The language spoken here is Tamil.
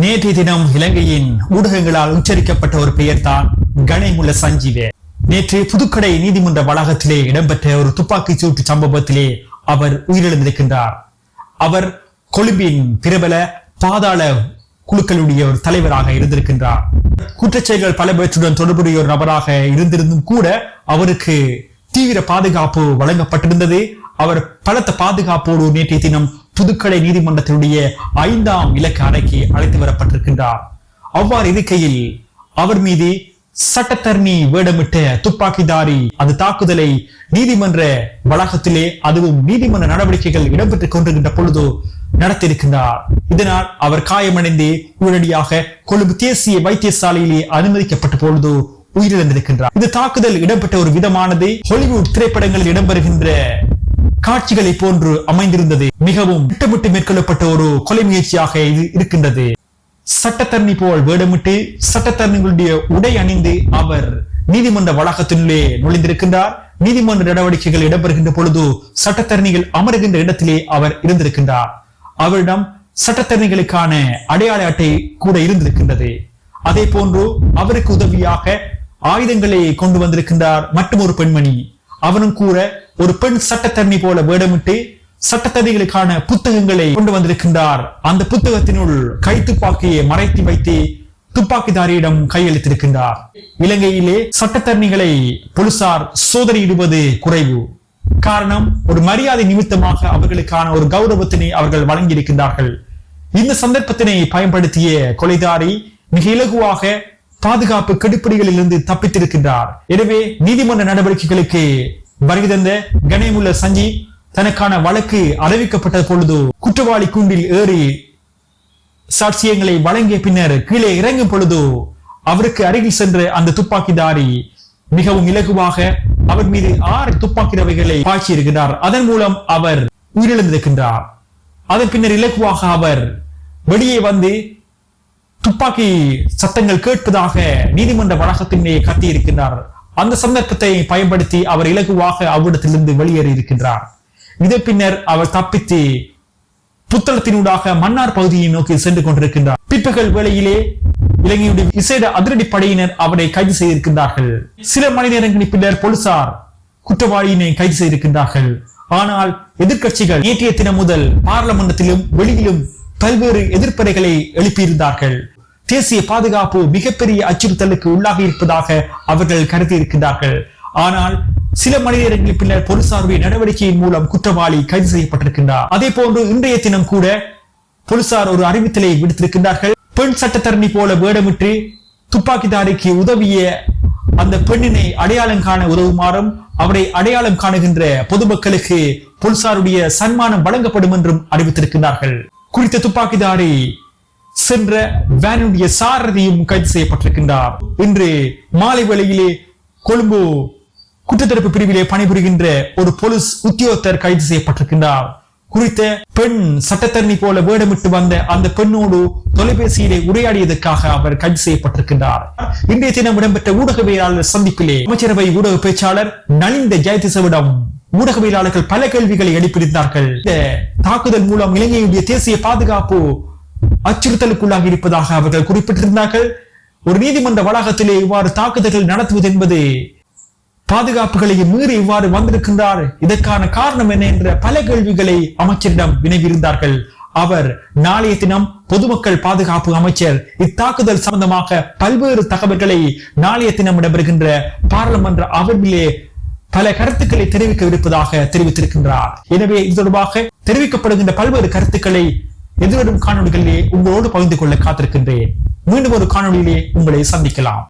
நேற்றைய தினம் இலங்கையின் ஊடகங்களால் உச்சரிக்கப்பட்ட ஒரு பெயர் தான் கணேமுல சஞ்சீவ. நேற்று புதுக்கடை நீதிமன்ற வளாகத்திலே இடம்பெற்ற ஒரு துப்பாக்கிச் சூட்டு சம்பவத்திலே அவர் உயிரிழந்திருக்கின்றார். அவர் கொழும்பின் பிரபல பாதாள குழுக்களுடைய ஒரு தலைவராக இருந்திருக்கின்றார். குற்றச்செயல்கள் பலவற்றுடன் தொடர்புடைய ஒரு நபராக இருந்திருந்தும் கூட அவருக்கு தீவிர பாதுகாப்பு வழங்கப்பட்டிருந்தது. அவர் பலத்த பாதுகாப்போடு நேற்றைய தினம் புதுக்கடை நீதிமன்றத்தினுடைய ஐந்தாம் இலக்க அறைக்கு அழைத்து வரப்பட்டிருக்கின்றார். அவ்வாறு இருக்கையில் அவர் மீது சட்டத்தரணி வேடமிட்ட துப்பாக்கிதாரி அந்த தாக்குதலை நீதிமன்ற வளாகத்திலே அதுவும் நீதிமன்ற நடவடிக்கைகள் இடம்பெற்றுக் கொண்டிருக்கின்ற பொழுது நடத்தியிருக்கின்றார். இதனால் அவர் காயமடைந்து உடனடியாக கொழும்பு தேசிய வைத்தியசாலையிலே அனுமதிக்கப்பட்ட பொழுது உயிரிழந்திருக்கின்றார். இந்த தாக்குதல் இடம்பெற்ற ஒரு விதமானது. ஹாலிவுட் திரைப்படங்களில் இடம்பெறுகின்ற காட்சிகளை போன்று அமைந்திருந்தது. மிகவும் திட்டமிட்டு மேற்கொள்ளப்பட்ட ஒரு கொலை முயற்சியாக இது இருக்கின்றது. சட்டத்தரணி போல் வேடமிட்டு சட்டத்தரணிகளுடைய உடை அணிந்து அவர் நீதிமன்ற வளாகத்தினுள்ளே நுழைந்திருக்கின்றார். நீதிமன்ற நடவடிக்கைகள் இடம்பெறுகின்ற பொழுது சட்டத்தரணிகள் அமருகின்ற இடத்திலே அவர் இருந்திருக்கின்றார். அவரிடம் சட்டத்தரணிகளுக்கான அடையாள அட்டை கூட இருந்திருக்கின்றது. அதே போன்று அவருக்கு உதவியாக ஆயுதங்களை கொண்டு வந்திருக்கின்றார் மற்றும் ஒரு பெண்மணி. அவனும் கூற ஒரு பெண் சட்டத்தரணி போல வேடமிட்டு சட்டத்ததிகளுக்கான புத்தகங்களை கொண்டு வந்திருக்கின்றார். அந்த புத்தகத்தினுள் கை துப்பாக்கியை மறைத்து வைத்து துப்பாக்கிதாரியிடம் கையளித்திருக்கின்றார். இலங்கையிலே சட்டத்தரணிகளை போலீசார் சோதனையிடுவது குறைவு. காரணம் ஒரு மரியாதை நிமித்தமாக அவர்களுக்கான ஒரு கௌரவத்தினை அவர்கள் வழங்கியிருக்கின்றார்கள். இந்த சந்தர்ப்பத்தினை பயன்படுத்திய கொலைதாரி மிக இலகுவாக பாதுகாப்பு கெடுப்பிடிகளில் இருந்து தப்பித்திருக்கின்றார். எனவே நீதிமன்ற நடவடிக்கைகளுக்கு வருகை தந்த கணேமுள்ள சஞ்சி தனக்கான வழக்கு அறிவிக்கப்பட்ட பொழுது குற்றவாளி கூண்டில் ஏறி சாட்சியங்களை வழங்கிய பின்னர் கீழே இறங்கும் பொழுது அவருக்கு அருகில் சென்ற அந்த துப்பாக்கிதாரி மிகவும் இலகுவாக அவர் மீது ஆறு துப்பாக்கி ரவைகளை பாய்ச்சி இருக்கிறார் அதன் மூலம் அவர் உயிரிழந்திருக்கின்றார். அதன் பின்னர் இலகுவாக அவர் வெளியே வந்து துப்பாக்கி சத்தங்கள் கேட்பதாக நீதிமன்ற வளாகத்திலே கத்தியிருக்கின்றார் அந்த சந்தர்ப்பத்தை பயன்படுத்தி அவர் இலகுவாக அவ்விடத்திலிருந்து வெளியேறி இருக்கின்றார். இதன் பின்னர் அவர் தப்பித்து புத்தளத்தினூடாக மன்னார் பகுதியை நோக்கி சென்று கொண்டிருக்கின்றார். பிற்பகல் வேளையிலே இலங்கையுடைய விசேட அதிரடி படையினர் அவரை கைது செய்திருக்கின்றார்கள். சில மணி நேரங்களின் பின்னர் போலீசார் குற்றவாளியினை கைது செய்திருக்கின்றார்கள். ஆனால் எதிர்கட்சிகள் நேற்றைய தினம் முதல் பாராளுமன்றத்திலும் வெளியிலும் பல்வேறு எதிர்ப்பறைகளை எழுப்பியிருந்தார்கள். தேசிய பாதுகாப்பு மிகப்பெரிய அச்சுறுத்தலுக்கு உள்ளாகி இருப்பதாக அவர்கள் கருதி இருக்கின்றார்கள் ஆனால் சில மணி நேரங்களில் பின்னர் போலீசாருடைய நடவடிக்கையின் மூலம் குற்றவாளி கைது செய்யப்பட்டிருக்கின்றார். அதே போன்று இன்றைய தினம் கூட போலீசார் ஒரு அறிவித்தலை விடுத்திருக்கின்றார்கள். பெண் சட்டத்தரணி போல வேடமிட்டு துப்பாக்கிதாரிக்கு உதவிய அந்த பெண்ணினை அடையாளம் காண உதவுமாறும் அவரை அடையாளம் காணுகின்ற பொதுமக்களுக்கு போலீசாருடைய சன்மானம் வழங்கப்படும் என்றும் அறிவித்திருக்கிறார்கள் குறித்த துப்பாக்கிதாரி சென்ற வேனுடைய சாரதியும் கைது செய்யப்பட்டிருக்கின்றார். இன்று மாலை வேளையிலே கொழும்பு குற்றத்தடுப்பு பிரிவிலே பணிபுரிகின்ற ஒரு போலீஸ் உத்தியோகத்தர் கைது செய்யப்பட்டிருக்கின்றார். குறித்த பெண் சட்டத்தரணி போல வேடமிட்டு வந்த அந்த பெண்ணோடு தொலைபேசியிலே உரையாடியதற்காக அவர் கைது செய்யப்பட்டிருக்கின்றார். இன்றைய தினம் இடம்பெற்ற ஊடகவியலாளர் சந்திப்பிலே அமைச்சரவை ஊடக பேச்சாளர் நலிந்த ஜெயதிசவிடம் ஊடகவியலாளர்கள் பல கேள்விகளை எழுப்பியிருந்தார்கள். இந்த தாக்குதல் மூலம் இலங்கையுடைய தேசிய பாதுகாப்பு அச்சுறுத்தலுக்குள்ளாகி இருப்பதாக அவர்கள் குறிப்பிட்டிருந்தார்கள். ஒரு நீதிமன்ற வளாகத்திலே இவ்வாறு தாக்குதல்கள் நடத்துவது என்பது பாதுகாப்புகளை மீறி இவ்வாறு வந்திருக்கின்றார். இதற்கான காரணம் என்ன என்ற பல கேள்விகளை அமைச்சரிடம் வினவியிருந்தார்கள். அவர் நாளைய தினம் பொதுமக்கள் பாதுகாப்பு அமைச்சர் இத்தாக்குதல் சம்பந்தமாக பல்வேறு தகவல்களை நாளைய தினம் இடம்பெறுகின்ற பாராளுமன்ற அமர்விலே பல கருத்துக்களை தெரிவிக்க இருப்பதாக தெரிவித்திருக்கின்றார். எனவே இது தொடர்பாக தெரிவிக்கப்படுகின்ற பல்வேறு கருத்துக்களை எதிர்வரும் காணொலிகளிலே உங்களோடு பகிர்ந்து கொள்ள காத்திருக்கின்றேன். மீண்டும் ஒரு காணொலியிலே உங்களை சந்திக்கலாம்.